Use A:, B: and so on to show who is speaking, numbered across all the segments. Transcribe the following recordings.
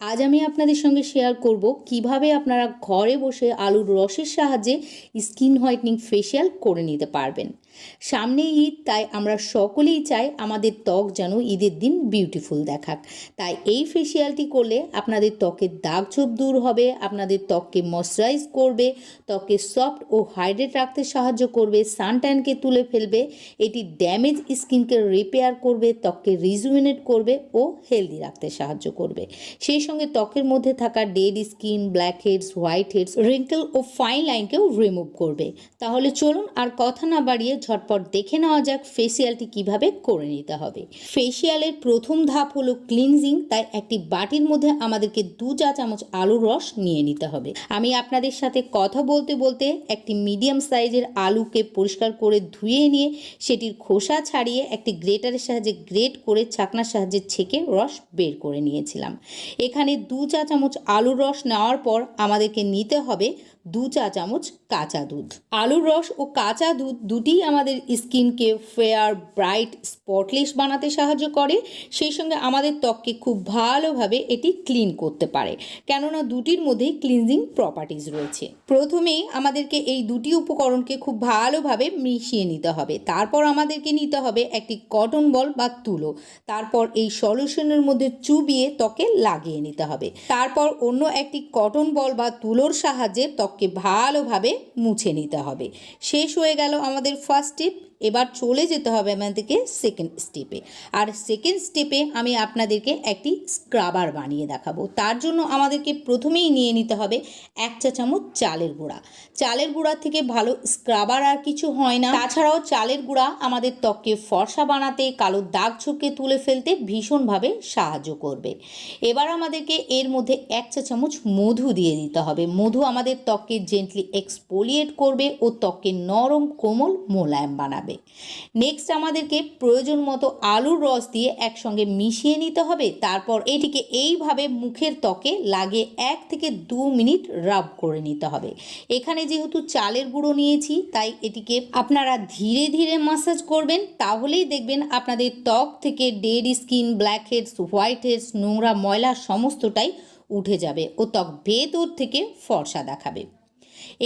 A: আজ আমি আপনাদের সঙ্গে শেয়ার করব কীভাবে আপনারা ঘরে বসে আলুর রসের সাহায্যে স্কিন হোয়াইটনিং ফেশিয়াল করে নিতে পারবেন। সামনে ঈদ, তাই আমরা সকলেই চাই আমাদের ত্বক যেন ঈদের দিন বিউটিফুল দেখাক। তাই এই ফেশিয়ালটি করলে আপনাদের ত্বকের দাগ ছোপ দূর হবে, আপনাদের ত্বককে ময়শ্চারাইজ করবে, ত্বককে সফট ও হাইড্রেট রাখতে সাহায্য করবে সানট্যানকে তুলে ফেলবে, এটি ড্যামেজ স্কিনকে রিপেয়ার করবে, ত্বককে রিজুমিনেট করবে ও হেলদি রাখতে সাহায্য করবে। সেই সঙ্গে ত্বকের মধ্যে থাকা dead skin, blackheads, whiteheads, wrinkle ও ফাইন লাইনকেও রিমুভ করবে। তাহলে চলুন আর কথা না বাড়িয়ে ঝটপট দেখে নেওয়া যাক ফেসিয়ালটি কীভাবে করে নিতে হবে। ফেসিয়ালের প্রথম ধাপ হলো ক্লিনজিং, তাই একটি বাটির মধ্যে আমাদেরকে দু চা চামচ আলুর রস নিয়ে নিতে হবে। আমি আপনাদের সাথে কথা বলতে বলতে একটি মিডিয়াম সাইজের আলুকে পরিষ্কার করে ধুয়ে নিয়ে সেটির খোসা ছাড়িয়ে একটি গ্রেটারের সাহায্যে গ্রেট করে ছাকনার সাহায্যে ছেঁকে রস বের করে নিয়েছিলাম। এখানে দু চা চামচ আলুর রস নেওয়ার পর আমাদেরকে নিতে হবে দু চা চামচ কাঁচা দুধ। আলুর রস ও কাঁচা দুধ দুটিই আমাদের স্কিনকে ফেয়ার, ব্রাইট, স্পটলেস বানাতে সাহায্য করে। সেই সঙ্গে আমাদের ত্বককে খুব ভালোভাবে এটি ক্লিন করতে পারে। কেননা দুটির মধ্যেই ক্লিনজিং প্রপার্টিজ রয়েছে। প্রথমেই আমাদেরকে এই দুটি উপকরণকে খুব ভালোভাবে মিশিয়ে নিতে হবে। তারপর আমাদেরকে নিতে হবে একটি কটন বল বা তুলো। তারপর এই সলিউশনের মধ্যে চুবিয়ে ত্বকে লাগিয়ে নিতে হবে। তারপর অন্য একটি কটন বল বা তুলোর সাহায্যে ত্বককে ভালোভাবে মুছে নিতে হবে। শেষ হয়ে গেল আমাদের ফার্স্ট স্টেপ এবার চলে যেতে হবে আমাদেরকে সেকেন্ড স্টেপে আর সেকেন্ড স্টেপে আমি আপনাদেরকে একটি স্ক্রাবার বানিয়ে দেখাবো। তার জন্য আমাদেরকে প্রথমেই নিয়ে নিতে হবে এক চা চামচ চালের গুঁড়া। চালের গুঁড়া থেকে ভালো স্ক্রাবার আর কিছু হয় না। তাছাড়াও চালের গুঁড়া আমাদের ত্বককে ফর্সা বানাতে, কালো দাগ ছোপকে তুলে ফেলতে ভীষণভাবে সাহায্য করবে। এবার আমাদেরকে এর মধ্যে এক চা চামচ মধু দিয়ে দিতে হবে। মধু আমাদের ত্বককে জেন্টলি এক্সপোলিয়েট করবে ও ত্বককে নরম কোমল মোলায়েম বানাবে। নেক্সট আমাদেরকে প্রয়োজন মতো আলুর রস দিয়ে একসঙ্গে মিশিয়ে নিতে হবে। তারপর এটিকে এইভাবে মুখের ত্বকে লাগিয়ে এক থেকে দু মিনিট রাব করে নিতে হবে। এখানে যেহেতু চালের গুঁড়ো নিয়েছি, তাই এটিকে আপনারা ধীরে ধীরে মাসাজ করবেন। তাহলেই দেখবেন আপনাদের ত্বক থেকে dead skin blackheads whiteheads নোংরা ময়লা সমস্তটাই উঠে যাবে ও ত্বক ভেতর থেকে ফর্সা দেখাবে।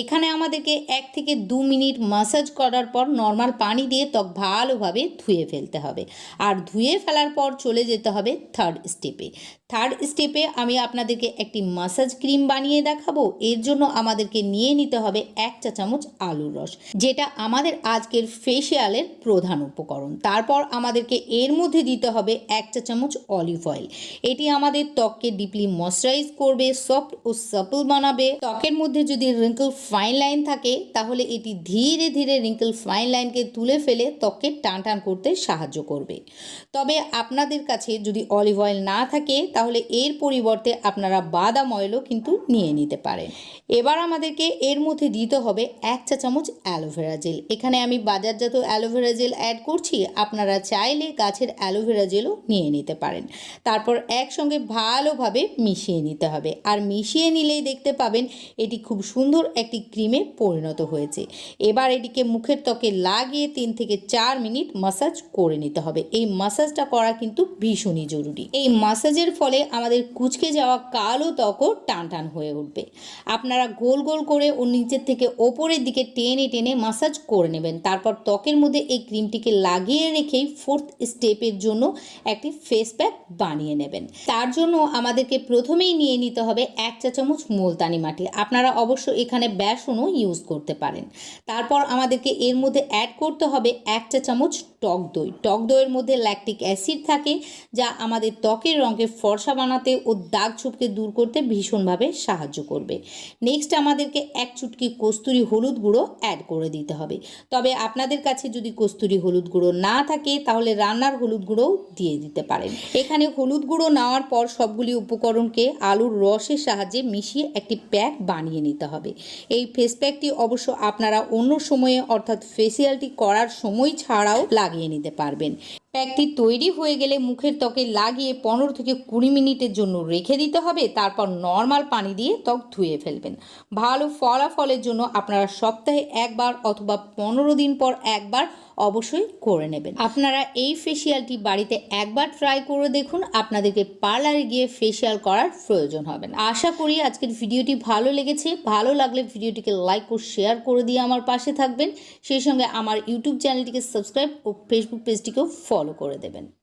A: এখানে আমাদেরকে এক থেকে দু মিনিট মাসাজ করার পর নর্মাল পানি দিয়ে ত্বক ভালোভাবে ধুয়ে ফেলতে হবে। আর ধুয়ে ফেলার পর চলে যেতে হবে থার্ড স্টেপে থার্ড স্টেপে আমি আপনাদেরকে একটি মাসাজ ক্রিম বানিয়ে দেখাবো। এর জন্য আমাদেরকে নিয়ে নিতে হবে এক চা চামচ আলুর রস, যেটা আমাদের আজকের ফেসিয়ালের প্রধান উপকরণ। তারপর আমাদেরকে এর মধ্যে দিতে হবে এক চা চামচ অলিভ অয়েল এটি আমাদের ত্বককে ডিপলি ময়শ্চারাইজ করবে সফট ও সাপল বানাবে। ত্বকের মধ্যে যদি রিঙ্কল ফাইন লাইন থাকে, তাহলে এটি ধীরে ধীরে রিঙ্কল ফাইন লাইনকে তুলে ফেলে ত্বককে টান টান করতে সাহায্য করবে। তবে আপনাদের কাছে যদি অলিভ অয়েল না থাকে, তাহলে এর পরিবর্তে আপনারা বাদাম অয়েলও কিন্তু নিয়ে নিতে পারেন। এবার আমাদেরকে এর মধ্যে দিতে হবে এক চা চামচ অ্যালোভেরা জেল এখানে আমি বাজারজাত অ্যালোভেরা জেল অ্যাড করছি, আপনারা চাইলে গাছের অ্যালোভেরা জেলও নিয়ে নিতে পারেন। তারপর একসঙ্গে ভালোভাবে মিশিয়ে নিতে হবে। আর মিশিয়ে নিলেই দেখতে পাবেন, এটি খুব সুন্দর একটি ক্রিমে পরিণত হয়েছে। এবার এটিকে মুখের ত্বকে লাগিয়ে তিন থেকে চার মিনিট মাসাজ করে নিতে হবে। এই মাসাজটা করা কিন্তু ভীষণই জরুরি। এই মাসাজের ফলে আমাদের কুচকে যাওয়া কালো ত্বকও টান টান হয়ে উঠবে। আপনারা গোল গোল করে ও নিচের থেকে ওপরের দিকে টেনে টেনে মাসাজ করে নেবেন। তারপর ত্বকের মধ্যে এই ক্রিমটিকে লাগিয়ে রেখেই ফোর্থ স্টেপের জন্য একটি ফেস প্যাক বানিয়ে নেবেন। তার জন্য আমাদেরকে প্রথমেই নিয়ে নিতে হবে এক চা চামচ মুলতানি মাটি। আপনারা অবশ্য এখানে বেসনও ইউজ করতে পারেন। তারপর আমাদেরকে এর মধ্যে অ্যাড করতে হবে এক চা চামচ টক দই। টক দইয়ের মধ্যে ল্যাকটিক অ্যাসিড থাকে, যা আমাদের ত্বকের রঙকে ফর্সা বানাতে ও দাগ ছোপকে দূর করতে ভীষণভাবে সাহায্য করবে। নেক্সট আমাদেরকে এক চুটকি কস্তুরি হলুদ গুঁড়ো অ্যাড করে দিতে হবে। তবে আপনাদের কাছে যদি কস্তুরি হলুদ গুঁড়ো না থাকে, তাহলে রান্নার হলুদ গুঁড়োও দিয়ে দিতে পারেন। এখানে হলুদ গুঁড়ো নেওয়ার পর সবগুলি উপকরণকে আলুর রসের সাহায্যে মিশিয়ে একটি প্যাক বানিয়ে নিতে হবে। এই ফেস প্যাকটি অবশ্য আপনারা অন্য সময়ে অর্থাৎ ফেসিয়ালটি করার সময় ছাড়াও লাগিয়ে নিতে পারবেন। প্যাকটি তৈরি হয়ে গেলে মুখের ত্বকে লাগিয়ে পনেরো থেকে কুড়ি মিনিটের জন্য রেখে দিতে হবে। তারপর নর্মাল পানি দিয়ে ত্বক ধুয়ে ফেলবেন। ভালো ফলাফলের জন্য আপনারা সপ্তাহে একবার অথবা পনেরো দিন পর একবার অবশ্যই করে নেবেন। আপনারা এই ফেসিয়ালটি বাড়িতে একবার ট্রাই করে দেখুন। আপনাদেরকে পার্লারে গিয়ে ফেসিয়াল করার প্রয়োজন হবে না। আশা করি আজকের ভিডিওটি ভালো লেগেছে। ভালো লাগলে ভিডিওটিকে লাইক ও শেয়ার করে দিয়ে আমার পাশে থাকবেন। সেই সঙ্গে আমার ইউটিউব চ্যানেলটিকে সাবস্ক্রাইব ও ফেসবুক পেজটিকেও ফলো করে দেবেন।